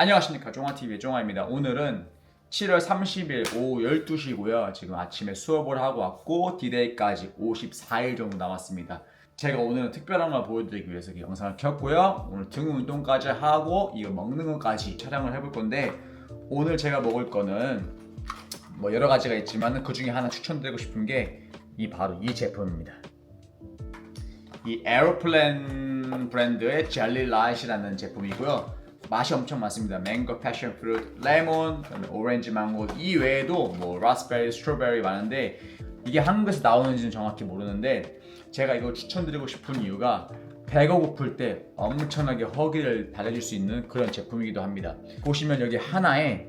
안녕하십니까. 종아TV의 종아입니다. 오늘은 7월 30일 오후 12시고요. 지금 아침에 수업을 하고 왔고 디데이까지 54일 정도 남았습니다. 제가 오늘은 특별한 걸 보여드리기 위해서 이 영상을 켰고요. 오늘 등 운동까지 하고 이거 먹는 것까지 촬영을 해볼 건데 오늘 제가 먹을 거는 뭐 여러 가지가 있지만 그 중에 하나 추천드리고 싶은 게 이 바로 이 제품입니다. 이 에어플랜 브랜드의 젤리 라이트라는 제품이고요. 맛이 엄청 많습니다. 망고, 패션 프루트, 레몬, 오렌지 망고 이 외에도 뭐 라스베리, 스트로베리 많은데 이게 한국에서 나오는지는 정확히 모르는데 제가 이거 추천드리고 싶은 이유가 배가 고플 때 엄청나게 허기를 달래줄 수 있는 그런 제품이기도 합니다. 보시면 여기 하나에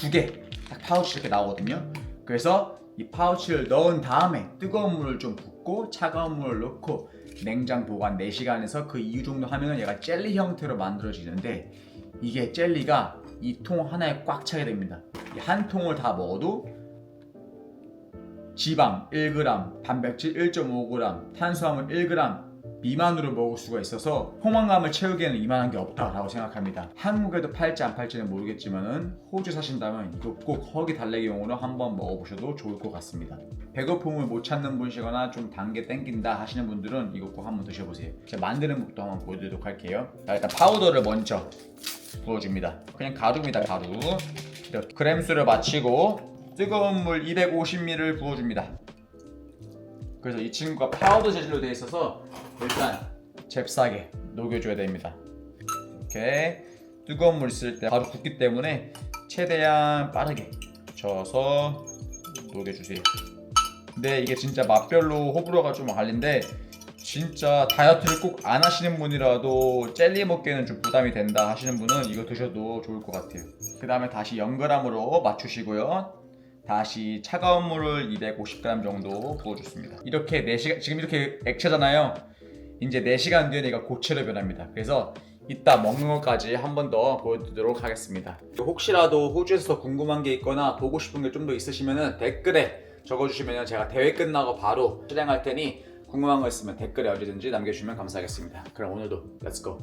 두 개 딱 파우치 이렇게 나오거든요. 그래서 이 파우치를 넣은 다음에 뜨거운 물을 좀 붓고 차가운 물을 넣고 냉장 보관 4시간에서 그 이후 정도 하면은 얘가 젤리 형태로 만들어지는데 이게 젤리가 이 통 하나에 꽉 차게 됩니다. 이한 통을 다 먹어도 지방 1g, 단백질 1.5g, 탄수화물 1g 미만으로 먹을 수가 있어서 포만감을 채우기에는 이만한 게 없다라고 생각합니다. 한국에도 팔지 안 팔지는 모르겠지만은 호주 사신다면 이거 꼭 허기 달래기 용으로 한번 먹어보셔도 좋을 것 같습니다. 배고픔을 못 찾는 분이시거나 좀 단 게 땡긴다 하시는 분들은 이거 꼭 한번 드셔보세요. 제가 만드는 법도 한번 보여드리도록 할게요. 자, 일단 파우더를 먼저 부어줍니다. 그냥 가루입니다, 가루. 그램수를 마치고 뜨거운 물 250ml를 부어줍니다. 그래서 이 친구가 파우더 재질로 되어 있어서 일단 잽싸게 녹여줘야 됩니다. 이렇게 뜨거운 물 있을 때 바로 붓기 때문에 최대한 빠르게 저어서 녹여주세요. 근데 이게 진짜 맛별로 호불호가 좀 갈린데 진짜 다이어트를 꼭 안 하시는 분이라도 젤리 먹기에는 좀 부담이 된다 하시는 분은 이거 드셔도 좋을 것 같아요. 그 다음에 다시 0g으로 맞추시고요. 다시 차가운 물을 250g 정도 부어줬습니다. 이렇게 4시간 지금 이렇게 액체잖아요. 이제 4시간 뒤에 얘가 고체로 변합니다. 그래서 이따 먹는 것까지 한 번 더 보여드리도록 하겠습니다. 혹시라도 호주에서 궁금한 게 있거나 보고 싶은 게 좀 더 있으시면 댓글에 적어주시면 제가 대회 끝나고 바로 실행할 테니 궁금한 거 있으면 댓글에 어디든지 남겨주시면 감사하겠습니다. 그럼 오늘도 렛츠고!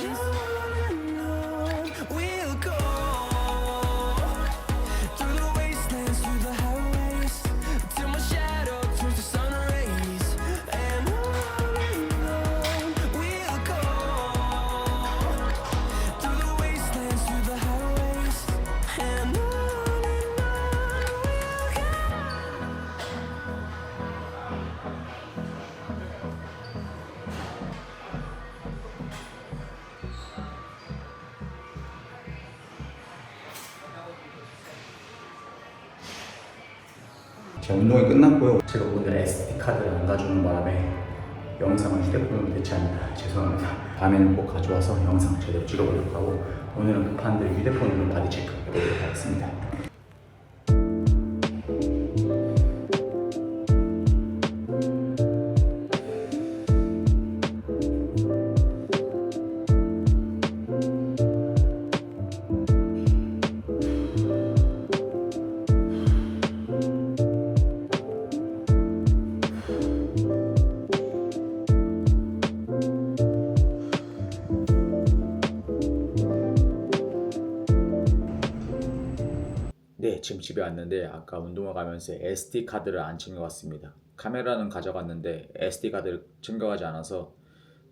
Congratulations. 제 운동이 끝났고요. 제가 오늘 SD 카드를 안 가져오는 바람에 영상을 휴대폰으로 대체합니다. 죄송합니다. 다음에는 꼭 가져와서 영상 제대로 찍어보도록 하고 오늘은 급한 대로 휴대폰으 네, 지금 집에 왔는데 아까 운동을 가면서 SD 카드를 안 챙겨왔습니다. 카메라는 가져갔는데 SD 카드를 챙겨가지 않아서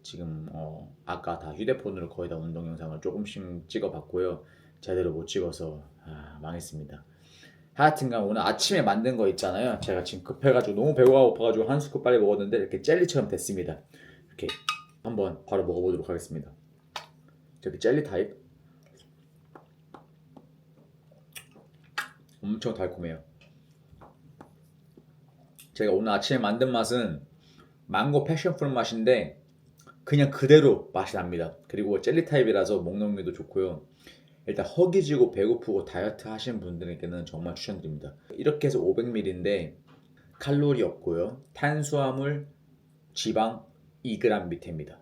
지금 어, 아까 다 휴대폰으로 거의 다 운동 영상을 조금씩 찍어봤고요. 제대로 못 찍어서 아, 망했습니다. 하여튼간 오늘 아침에 만든 거 있잖아요. 제가 지금 급해가지고 너무 배가 고파가지고 한 스쿱 빨리 먹었는데 이렇게 젤리처럼 됐습니다. 이렇게 한번 바로 먹어보도록 하겠습니다. 저기 젤리 타입 엄청 달콤해요. 제가 오늘 아침에 만든 맛은 망고 패션프루트 맛인데 그냥 그대로 맛이 납니다. 그리고 젤리 타입이라서 먹는 도 좋고요. 일단 허기지고 배고프고 다이어트 하시는 분들에게는 정말 추천드립니다. 이렇게 해서 500ml인데 칼로리 없고요. 탄수화물, 지방 2g 밑에입니다.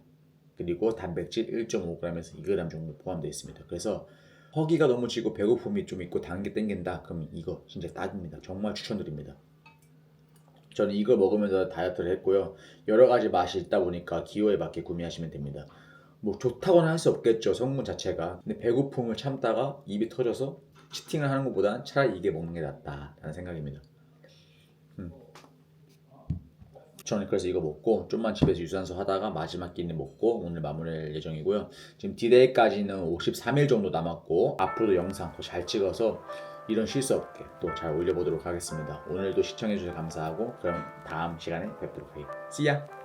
그리고 단백질 1.5g에서 2g 정도 포함되어 있습니다. 그래서 허기가 너무 지고 배고픔이 좀 있고 단 게 땡긴다? 그럼 이거 진짜 딱입니다. 정말 추천드립니다. 저는 이거 먹으면서 다이어트를 했고요. 여러 가지 맛이 있다 보니까 기호에 맞게 구매하시면 됩니다. 뭐 좋다고는 할 수 없겠죠 성분 자체가. 근데 배고픔을 참다가 입이 터져서 치팅을 하는 것보단 차라리 이게 먹는 게 낫다라는 생각입니다 음. 저는 그래서 이거 먹고 좀만 집에서 유산소 하다가 마지막 끼니 먹고 오늘 마무리할 예정이고요. 지금 디데이까지는 53일 정도 남았고 앞으로도 영상 더 잘 찍어서 이런 실수 없게 또 잘 올려보도록 하겠습니다. 오늘도 시청해주셔서 감사하고 그럼 다음 시간에 뵙도록 해요. See ya!